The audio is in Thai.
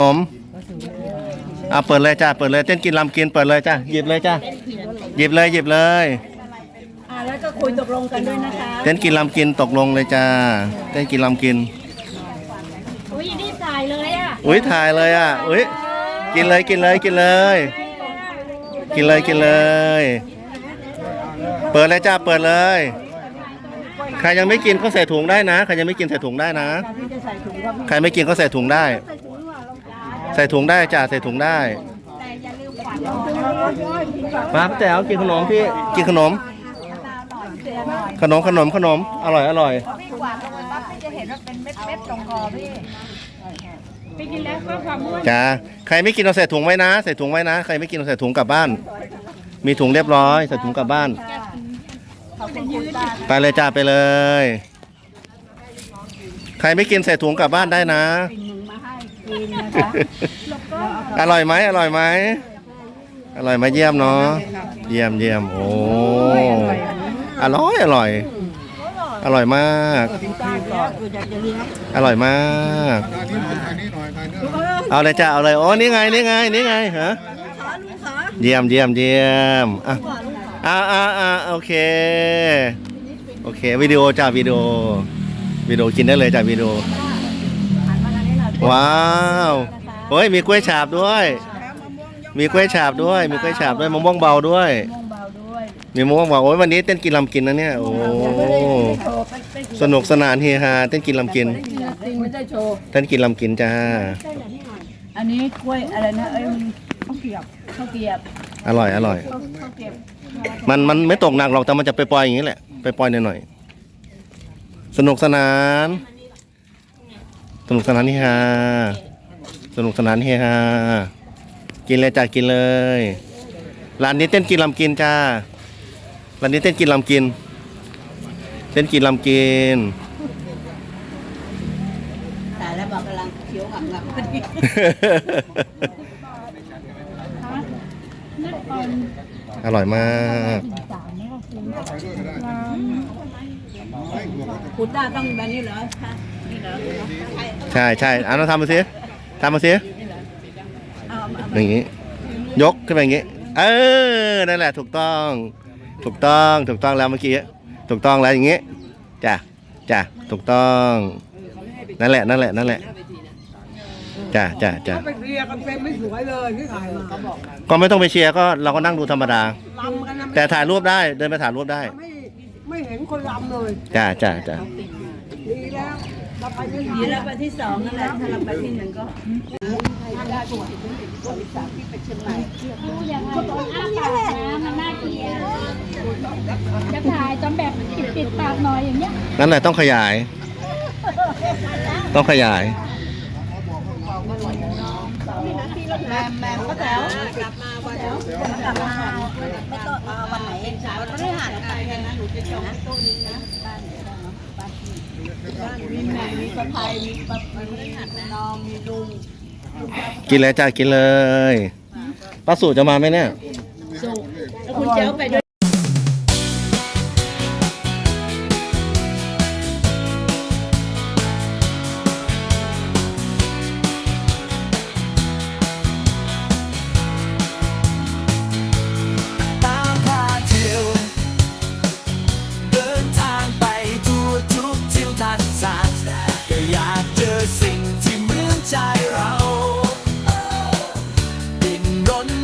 ขนมอะเปิดเลยจ้าเปิดเลยเต้นกินลำกินเปิดเลยจ้าหยิบเลยจ้าหยิบเลยหยิบเลยอ่าแล้วก็คุยตกลงกันด้วยนะคะเต้นกินลำกินตกลงเลยจ้าเต้นกินลำกินอุ้ยรีบถ่ายเลยอะอุ้ยถ่ายเลยอะอุ้ยกินเลยกินเลยกินเลย กินเลยกินเลย เปิดเลยจ้าเปิดเลยใครยังไม่กินก็ใส่ถุงได้นะใครยังไม่กินใส่ถุงได้นะพี่จะใส่ถุงครับใครไม่กินก็ใส่ถุงได้ ใส่ถุงได้จ้าใส่ถุงได้มาพี่แต๋วกินขนมพี่กินขนม ขนมขนมขนมอร่อยอร่อยพี่กินแล้วก็ความม่วนจ้าใครไม่กินเอาใส่ถุงไว้นะ ใส่ถุงไว้นะ ใครไม่กินเอาใส่ถุงกลับบ้าน มีถุงเรียบร้อยใส่ถุงกลับบ้านไปเลยจ้าไปเลย ใครไม่กินใส่ถุงกลับบ้านได้นะ อร่อยไหมอร่อยไหมอร่อยไหมเยี่ยมเนาะเยี่ยมเยี่ยมโอ้อร่อยอร่อย อร่อยมาก อร่อยมากเอาเลยจ้าเอาเลยโอ้นี่ไงนี่ไงนี่ไงฮะเยี่ยมเยี่ยมเยี่ยมอะอ่าอ่าอ่าโอเคโอเควิดีโอจ้าวิดีโอวิดีโอกินได้เลยจ้าวิดีโอ ว้าวโอ้ยมีกล้วยฉาบด้วย มีกล้วยฉาบด้วย มีกล้วยฉาบด้วยมะม่วงเบาด้วยมีมะม่วงเบาโอ้ยวันนี้เต้นกินลำกินนะเนี่ยโอ้สนุกสนานเฮฮาเต้นกินลำกินจริงไม่ได้โชว์เต้นกินลำกินจ้าอันนี้กล้วยอะไรนะเอ้ยมันข้าวเกรียบข้าวเกรียบอร่อยอร่อย ข้าวข้าวเกรียบมันมันไม่ตกหนักหรอกแต่มันจะไปปล่อยอย่างนี้แหละไปปล่อยหน่อยๆสนุกสนาน สนุกสนานเฮฮาสนุกสนานเฮฮากินเลยจ้ากินเลยร้านนี้เต้นกินลำกินจ้าร้านนี้เต้นกินลำกิน เต้นกินลำกินแต่แล้วบอกกำลังเคี้ยวหักหักพอดีอร่อยมากคุณตาต้องแบบนี้เหรอคะนี่เหรอ ใช่ใช่เอาเราทำมาสิทำมาสิเอามาอย่างนี้ ยกขึ้นไปอย่างนี้ เออ นั่นแหละถูกต้อง ถูกต้อง ถูกต้องแล้วเมื่อกี้ ถูกต้องแล้วอย่างนี้ จ้ะ จ้ะ ถูกต้อง นั่นแหละ นั่นแหละ นั่นแหละ จ้ะจ้ะจ้ะไปเคลียร์กันเต็มไม่สวยเลยที่ถ่ายมาเขาบอกก็ไม่ต้องไปเชียร์ก็เราก็นั่งดูธรรมดาลำกันนะแต่ถ่ายรูปได้ เดินไปถ่ายรูปได้ ไม่ไม่เห็นคนลำเลย จ้ะจ้ะจ้ะดี แล้วเราไปไม่ดีแล้วไปที่สองนั่นแหละถ้าเราไปที่หนึ่งก็อย่างไรตอนอ้าปากนะมันน่าเกลียดจะถ่ายตอนแบบปิดปิดปากหน่อยอย่างเงี้ยนั่นแหละต้องขยาย ต้องขยายแม่แม่ก็แถวกลับมาวันแถวกลับมาวันไหนวันพฤหัสไรกันนะหนูจะจองโต๊ะนี้นะ มีแม่มีสะพายมีปั๊บมีนองมีลุงกินเลยจ้ากินเลยป้าสูจะมาไหมเนี่ยแล้วคุณเจ้าไปด้วย ดิ้